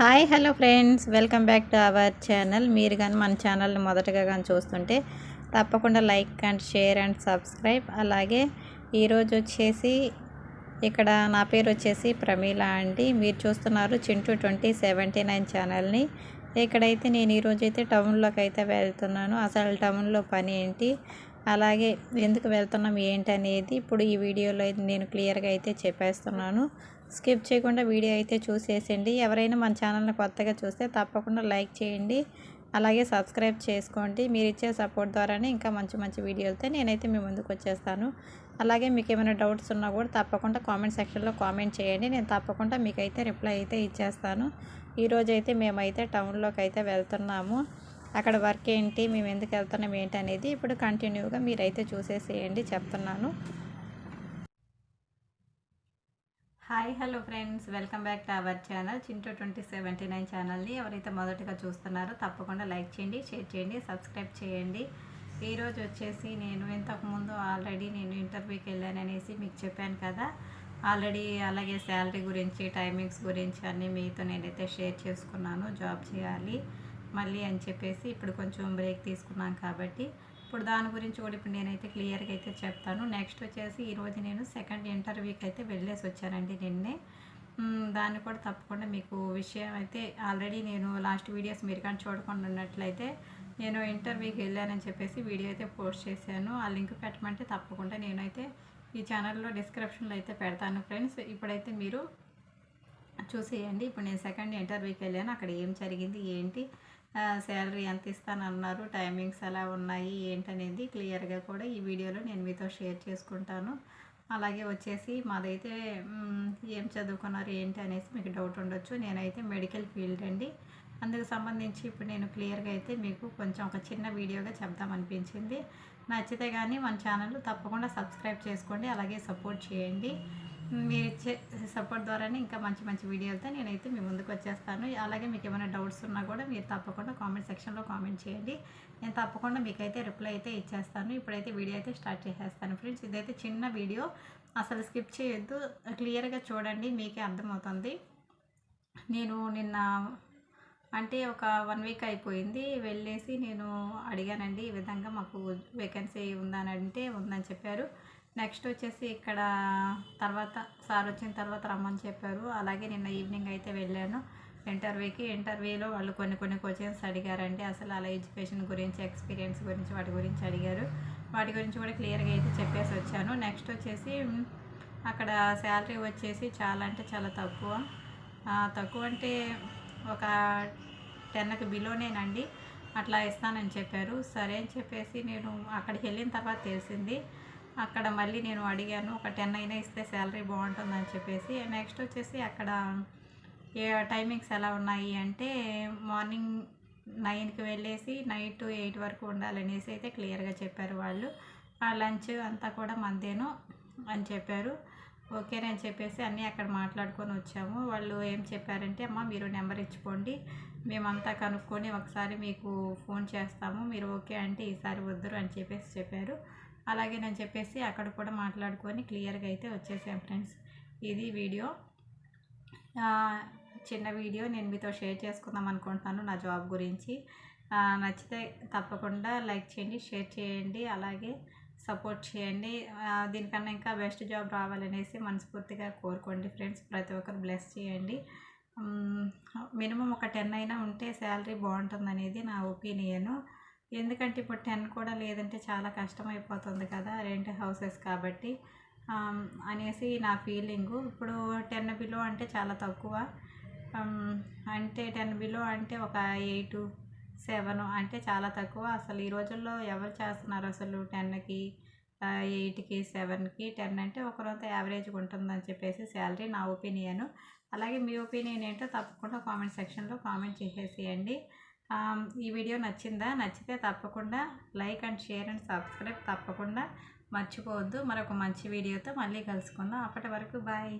Hi hello friends. Welcome back to our channel. మీరు కానీ మన ఛానల్ని మొదటగా కానీ చూస్తుంటే తప్పకుండా like and share and subscribe. అలాగే ఈరోజు వచ్చేసి ఇక్కడ నా పేరు వచ్చేసి ప్రమీల అండి. మీరు చూస్తున్నారు చింటూ ట్వంటీ సెవెంటీ నైన్ ఛానల్ని. ఇక్కడైతే నేను ఈరోజు అయితే టౌన్లోకి అయితే వెళ్తున్నాను. అసలు టౌన్లో పని ఏంటి? అలాగే ఎందుకు వెళ్తున్నాం ఏంటి అనేది ఇప్పుడు ఈ వీడియోలో అయితే నేను క్లియర్గా అయితే చెప్పేస్తున్నాను. స్కిప్ చేయకుండా వీడియో అయితే చూసేసండి ఎవరైనా మన ఛానల్ని కొత్తగా చూస్తే తప్పకుండా లైక్ చేయండి. అలాగే సబ్స్క్రైబ్ చేసుకోండి. మీరు ఇచ్చే సపోర్ట్ ద్వారానే ఇంకా మంచి మంచి వీడియోలతో నేనైతే మీ ముందుకు వచ్చేస్తాను. అలాగే మీకు ఏమైనా డౌట్స్ ఉన్నా కూడా తప్పకుండా కామెంట్ సెక్షన్లో కామెంట్ చేయండి. నేను తప్పకుండా మీకైతే రిప్లై అయితే ఇచ్చేస్తాను. ఈరోజు అయితే మేమైతే టౌన్లోకి అయితే వెళ్తున్నాము. అక్కడ వర్క్ ఏంటి మేము ఎందుకు వెళ్తున్నాం ఏంటి అనేది ఇప్పుడు కంటిన్యూగా మీరైతే చూసేసేయండి చెప్తున్నాను. Hi hello friends. Welcome back to our channel. Chintu twenty seventy nine ఛానల్ని ఎవరైతే మొదటగా చూస్తున్నారో తప్పకుండా లైక్ చేయండి షేర్ చేయండి సబ్స్క్రైబ్ చేయండి. ఈరోజు వచ్చేసి నేను ఇంతకుముందు ఆల్రెడీ నేను ఇంటర్వ్యూకి వెళ్ళాను అనేసి మీకు చెప్పాను కదా. ఆల్రెడీ అలాగే శాలరీ గురించి టైమింగ్స్ గురించి అన్నీ మీతో నేనైతే షేర్ చేసుకున్నాను జాబ్ చేయాలి. మళ్ళీ అని చెప్పేసి ఇప్పుడు కొంచెం బ్రేక్ తీసుకున్నాం కాబట్టి ఇప్పుడు దాని గురించి కూడా ఇప్పుడు నేనైతే క్లియర్గా అయితే చెప్తాను. నెక్స్ట్ వచ్చేసి ఈరోజు నేను సెకండ్ ఇంటర్వ్యూకి అయితే వెళ్ళేసి వచ్చానండి నిన్నే. దాన్ని కూడా తప్పకుండా మీకు విషయం అయితే ఆల్రెడీ నేను లాస్ట్ వీడియోస్ మీరు కానీ చూడకుండా ఉన్నట్లయితే నేను ఇంటర్వ్యూకి వెళ్ళానని చెప్పేసి వీడియో అయితే పోస్ట్ చేశాను. ఆ లింక్ పెట్టమంటే తప్పకుండా నేనైతే ఈ ఛానల్లో డిస్క్రిప్షన్లో అయితే పెడతాను ఫ్రెండ్స్ ఇప్పుడైతే మీరు చూసేయండి. ఇప్పుడు నేను సెకండ్ ఇంటర్వ్యూకి వెళ్ళాను. అక్కడ ఏం జరిగింది ఏంటి శాలరీ ఎంత ఇస్తానన్నారు టైమింగ్స్ ఎలా ఉన్నాయి ఏంటనేది క్లియర్గా కూడా ఈ వీడియోలో నేను మీతో షేర్ చేసుకుంటాను. అలాగే వచ్చేసి మాదైతే ఏం చదువుకున్నారు ఏంటి అనేసి మీకు డౌట్ ఉండొచ్చు. నేనైతే మెడికల్ ఫీల్డ్ అండి. అందుకు సంబంధించి ఇప్పుడు నేను క్లియర్గా అయితే మీకు కొంచెం ఒక చిన్న వీడియోగా చెప్దామనిపించింది నచ్చితే కానీ మన ఛానల్ తప్పకుండా సబ్స్క్రైబ్ చేసుకోండి. అలాగే సపోర్ట్ చేయండి. మీరు ఇచ్చే సపోర్ట్ ద్వారానే ఇంకా మంచి మంచి వీడియోలతో నేనైతే మీ ముందుకు వచ్చేస్తాను. అలాగే మీకు ఏమైనా డౌట్స్ ఉన్నా కూడా మీరు తప్పకుండా కామెంట్ సెక్షన్లో కామెంట్ చేయండి. నేను తప్పకుండా మీకైతే రిప్లై అయితే ఇచ్చేస్తాను. ఇప్పుడైతే వీడియో అయితే స్టార్ట్ చేసేస్తాను. ఫ్రెండ్స్ ఇదైతే చిన్న వీడియో. అసలు స్కిప్ చేయొద్దు. క్లియర్గా చూడండి మీకే అర్థమవుతుంది. నేను నిన్న అంటే ఒక వన్ వీక్ అయిపోయింది. వెళ్ళేసి నేను అడిగానండి ఈ విధంగా మాకు వేకెన్సీ ఉందని అంటే ఉందని చెప్పారు. నెక్స్ట్ వచ్చేసి ఇక్కడ తర్వాత సార్ వచ్చిన తర్వాత రమ్మని చెప్పారు. అలాగే నిన్న ఈవినింగ్ అయితే వెళ్ళాను. ఇంటర్వ్యూకి ఇంటర్వ్యూలో వాళ్ళు కొన్ని కొన్ని క్వశ్చన్స్ అడిగారండి. అసలు అలా ఎడ్యుకేషన్ గురించి ఎక్స్పీరియన్స్ గురించి వాటి గురించి అడిగారు. వాటి గురించి కూడా క్లియర్గా అయితే చెప్పేసి వచ్చాను. నెక్స్ట్ వచ్చేసి అక్కడ శాలరీ వచ్చేసి చాలా అంటే చాలా తక్కువ. తక్కువ అంటే ఒక టెన్కి బిలోనేనండి. అట్లా ఇస్తానని చెప్పారు. సరే అని చెప్పేసి నేను అక్కడికి వెళ్ళిన తర్వాత తెలిసింది. అక్కడ మళ్ళీ నేను అడిగాను ఒక టెన్ అయినా ఇస్తే శాలరీ బాగుంటుందని చెప్పేసి. నెక్స్ట్ వచ్చేసి అక్కడ ఏ టైమింగ్స్ ఎలా ఉన్నాయి అంటే మార్నింగ్ నైన్కి వెళ్ళేసి నైట్ ఎయిట్ వరకు ఉండాలనేసి అయితే క్లియర్గా చెప్పారు వాళ్ళు. ఆ లంచ్ అంతా కూడా మందేను అని చెప్పారు. ఓకేనని చెప్పేసి అన్నీ అక్కడ మాట్లాడుకొని వచ్చాము. వాళ్ళు ఏం చెప్పారంటే అమ్మ మీరు నెంబర్ ఇచ్చుకోండి మేమంతా కనుక్కొని ఒకసారి మీకు ఫోన్ చేస్తాము మీరు ఓకే అంటే ఈసారి వద్దురు అని చెప్పేసి చెప్పారు. అలాగే నేను చెప్పేసి అక్కడ కూడా మాట్లాడుకొని క్లియర్గా అయితే వచ్చేసాం ఫ్రెండ్స్. ఇది వీడియో. చిన్న వీడియో నేను మీతో షేర్ చేసుకుందాం అనుకుంటున్నాను నా జాబ్ గురించి. నచ్చితే తప్పకుండా లైక్ చేయండి షేర్ చేయండి అలాగే సపోర్ట్ చేయండి. దీనికన్నా ఇంకా బెస్ట్ జాబ్ రావాలనేసి మనస్ఫూర్తిగా కోరుకోండి ఫ్రెండ్స్. ప్రతి ఒక్కరు బ్లెస్ చేయండి. మినిమం ఒక టెన్ అయినా ఉంటే శాలరీ బాగుంటుంది అనేది నా ఒపీనియను. ఎందుకంటే ఇప్పుడు టెన్ కూడా లేదంటే చాలా కష్టం అయిపోతుంది కదా రెంట్ హౌసెస్ కాబట్టి అనేసి నా ఫీలింగు. ఇప్పుడు టెన్ బిలో అంటే చాలా తక్కువ. అంటే టెన్ బిలో అంటే ఒక ఎయిట్ సెవెన్ అంటే చాలా తక్కువ. అసలు ఈ రోజుల్లో ఎవరు చేస్తున్నారు అసలు టెన్కి ఎయిట్కి సెవెన్కి? టెన్ అంటే ఒకరంత యావరేజ్గా ఉంటుందని చెప్పేసి శాలరీ నా ఒపీనియన్. అలాగే మీ ఒపీనియన్ ఏంటో తప్పకుండా కామెంట్ సెక్షన్లో కామెంట్ చేసేసేయండి. ఈ వీడియో నచ్చిందా? నచ్చితే తప్పకుండా like and share and subscribe తప్పకుండా మర్చిపోవద్దు. మరొక మంచి వీడియోతో మళ్ళీ కలుసుకుందాం. అప్పటి వరకు బాయ్.